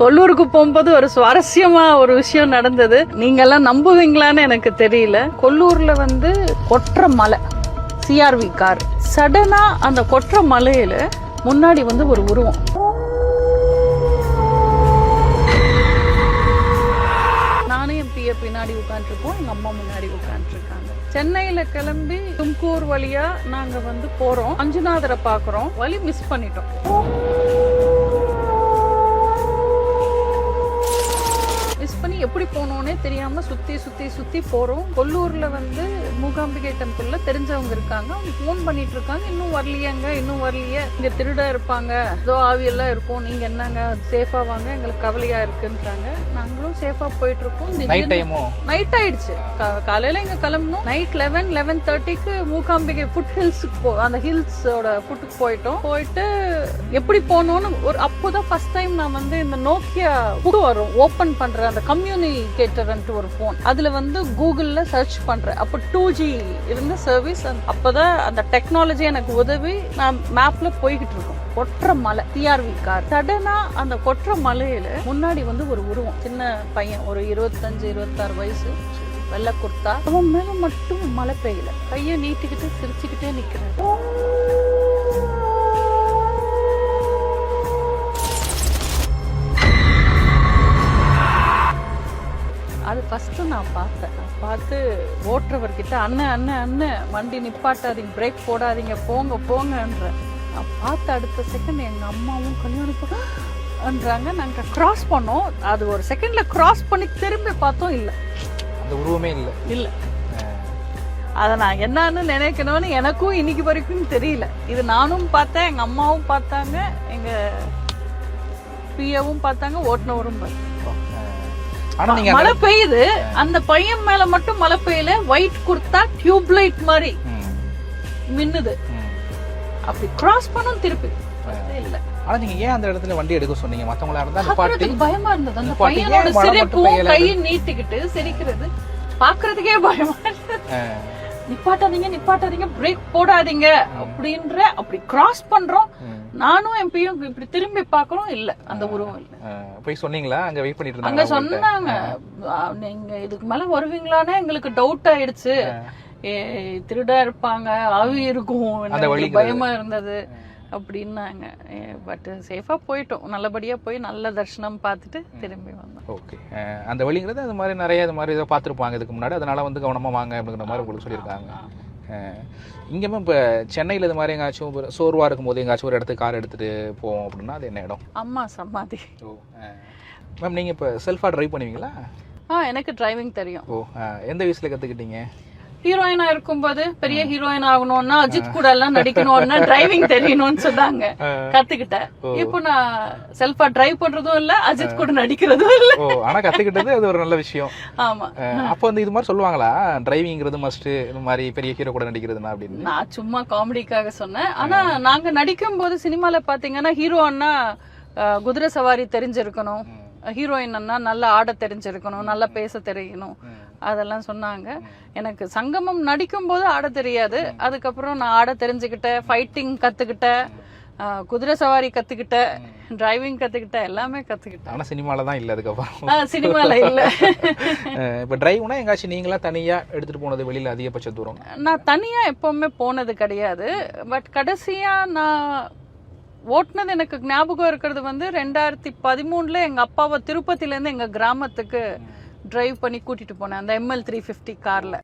கொல்லூருக்கு போகும்போது ஒரு சுவாரஸ்யமா ஒரு விஷயம் நடந்தது. நீங்க எல்லாம் நம்புவீங்களான்னு எனக்கு தெரியல. கொல்லூர்ல வந்து கொற்ற மலை சிஆர்வி கார் சடனா அந்த கொற்ற மலையில முன்னாடி வந்து ஒரு உருவம். நானும் என் பிய பின்னாடி உட்காந்துருக்கோம் எங்க அம்மா முன்னாடி உட்காந்துருக்காங்க சென்னையில கிளம்பி தும்கூர் வழியா நாங்க வந்து போறோம். அஞ்சுநாதரை பாக்குறோம். வழி மிஸ் பண்ணிட்டோம். எப்படி போனோன்னே தெரியாம சுத்தி சுத்தி சுத்தி போறோம். கொல்லூர்ல வந்து மூகாம்பிகை டெம்பிள்ல தெரிஞ்சவங்க இருக்காங்க. அவங்க ஃபோன் பண்ணிட்டு இருக்காங்க. இன்னும் வரலையாங்க இன்னும் வரலையே. இங்க திருடா இருப்பாங்க. ஏதோ ஆவியெல்லாம் இருக்கும். நீங்க என்னங்க? சேஃபா வாங்க. எங்களுக்கு கவலையா இருக்குன்றாங்க. நாங்களும் சேஃபா போயிட்டு இருக்கோம். நைட் ஆயிடுச்சு. காலையில இங்க கிளம்பணும் நைட் லெவன் லெவன் தேர்ட்டிக்கு மூகாம்பிகை ஃபுட் ஹில்ஸுக்கு போ அந்த ஹில்ஸோட ஃபுட்டுக்கு போயிட்டோம். போயிட்டு எப்படி போகணும்னு ஒரு அப்போதான் ஃபர்ஸ்ட் டைம் நான் வந்து இந்த நோக்கியா புது வரும். ஓபன் பண்ற அந்த கம்யூனிகேட்டர்ன்ட்டு ஒரு ஃபோன் அதில் வந்து கூகுளில் சர்ச் பண்ணுறேன் அப்போ டூ ஜி இருந்த சர்வீஸ் அப்போ தான் அந்த டெக்னாலஜி எனக்கு உதவி. நான் மேப்பில் போய்கிட்டு இருக்கோம். கொற்ற மலை டிஆர்வி கார் சடனா அந்த கொற்ற மலையில முன்னாடி வந்து ஒரு உருவம். சின்ன பையன் ஒரு இருபத்தஞ்சு இருபத்தாறு வயசு. வெள்ளை குர்த்தா. அவன் மேல மட்டும் மழை பெய்யல. கையை நீட்டிக்கிட்டு சிரிச்சுக்கிட்டே நிக்கிறேன் ஃபர்ஸ்ட் நான் பார்த்தேன். பார்த்து ஓட்டுறவர்கிட்ட அண்ணன் அண்ணன் அண்ணன் வண்டி நிப்பாட்டாதீங்க பிரேக் போடாதீங்க போங்க போங்கன்ற நான் பார்த்த அடுத்த செகண்ட் எங்க அம்மாவும் கல்யாணம் பண்றாங்க நாங்க கிராஸ் பண்ணோம். அது ஒரு செகண்ட்ல கிராஸ் பண்ணி திரும்பி பார்த்தோம் இல்ல. அந்த உருவமே இல்ல. இல்ல. அதை நான் என்னன்னு நினைக்கணும்னு எனக்கும் இன்னைக்கு வரைக்கும் தெரியல. இது நானும் பார்த்தேன் எங்க அம்மாவும் பார்த்தாங்க எங்க பியவும் பார்த்தாங்க ஓட்டுனவரும் பார்த்தாங்க. நீங்க மழை பெய்யுது. அந்த பையன் மேல மட்டும் மழை பெய்யல. ஒயிட் குர்த்தா டியூப் லைட் மாதிரி மின்னுது. அப்படி கிராஸ் பண்ணும் திருப்பி. இல்ல. ஆனா நீங்க ஏன் அந்த இடத்துல வண்டி எடுக்க சொன்னீங்க? மத்தவங்களா இருந்தா நிப்பாட்டி பயமா இருந்தது. அந்த பையனோட சிரிப்பும்? கையை நீட்டிக்கிட்டு சிரிக்கிறது. பாக்குறதுக்கே பயமா இருந்தது. நிப்பாட்டாதீங்க நிப்பாட்டாதீங்க பிரேக் போடாதீங்க அப்படின்ற அப்படி கிராஸ் பண்றோம். நானும் என் பையன் இப்படி திரும்பி பார்க்கறோம் இல்ல அந்த உருவம் இல்ல. போய் சொன்னீங்களா? அங்க வெயிட் பண்ணிட்டு அங்க இருந்தாங்க சொன்னாங்க. "ஆ, நீங்க இதுக்கு மேல வருவீங்களான்னு எங்களுக்கு டவுட் ஆயிடுச்சு. திருடா இருப்பாங்க ஆவி இருக்கும். பயமா இருந்தது. அப்படின்னாங்க. பட் சேஃபா போயிட்டோம். நல்லபடியா போய் நல்ல தரிசனம் பார்த்துட்டு திரும்பி வந்தோம். ஓகே. அந்த வழிங்கிறது அது மாதிரி நிறைய இது மாதிரி இதை பார்த்துருப்பாங்க. இதுக்கு முன்னாடி அதனால வந்து கவனமா வாங்க அப்படிங்கிற மாதிரி உங்களுக்கு சொல்லியிருக்காங்க. இங்கேயுமே இப்போ சென்னையில் இது மாதிரி எங்காச்சும் ஒரு சோர்வா இருக்கும்போது எங்காச்சும் ஒரு இடத்துக்கு கார் எடுத்துட்டு போவோம் அப்படின்னா அது என்ன இடம்? அம்மா சமாதி. ஓ மேம் நீங்கள் இப்போ செல்ஃபாக ட்ரைவ் பண்ணுவீங்களா? ஆ எனக்கு டிரைவிங் தெரியும். ஓ எந்த வயசுல கற்றுக்கிட்டீங்க ஹீரோயினா இருக்கும்போது பெரிய ஹீரோயின் ஆகணும்னா அஜித் கூட எல்லாம் நடிக்கணும்னா டிரைவிங் தெரியணும்னு சொன்னாங்க. கத்துக்கிட்டேன். இப்போ நான் செல்ஃபா டிரைவ் பண்றதும் இல்ல அஜித் கூட நடிக்கிறதும் இல்ல. ஆனா கத்துக்கிட்டது அது ஒரு நல்ல விஷயம். ஆமா. அப்போ வந்து இது மாதிரி சொல்லுவாங்களா? டிரைவிங்கிறது மஸ்ட் இது மாதிரி பெரிய ஹீரோ கூட நடிக்கிறதுனா அப்படின்னு. நான் சும்மா காமெடிக்காக சொன்னேன். ஆனா நாங்க நடிக்கும் போது சினிமால பாத்தீங்கன்னா ஹீரோ அண்ணா அஹ், குதிரை சவாரி தெரிஞ்சிருக்கணும். ஹீரோயின் அண்ணா நல்லா ஆட தெரிஞ்சிருக்கணும் நல்லா பேச தெரியணும். அதெல்லாம் சொன்னாங்க. எனக்கு சங்கமம் நடிக்கும் போது ஆட தெரியாது. அதுக்கப்புறம் நான் ஆட தெரிஞ்சுக்கிட்டேன் ஃபைட்டிங் கத்துக்கிட்டேன் குதிரை சவாரி கத்துக்கிட்டேன் டிரைவிங் கத்துக்கிட்டேன் எல்லாமே கத்துக்கிட்டேன். ஆனா சினிமால தான் இல்ல அதுக்கப்புறம். சினிமால இல்ல. இப்ப டிரைவ்னா எங்காச்சும் நீங்களா தனியா எடுத்துட்டு போனது வெளியில அதிகபட்ச தூரம்? நான் தனியா எப்பவுமே போனது கிடையாது. பட் கடைசியா நான் ஓட்டுனது எனக்கு ஞாபகம் இருக்கிறது வந்து ரெண்டாயிரத்தி பதிமூணுல எங்க அப்பாவை திருப்பதில இருந்து எங்க கிராமத்துக்கு டிரைவ் பண்ணி கூட்டிட்டு போனேன் அந்த எம்எல் த்ரீ ஃபிஃப்டி கார்ல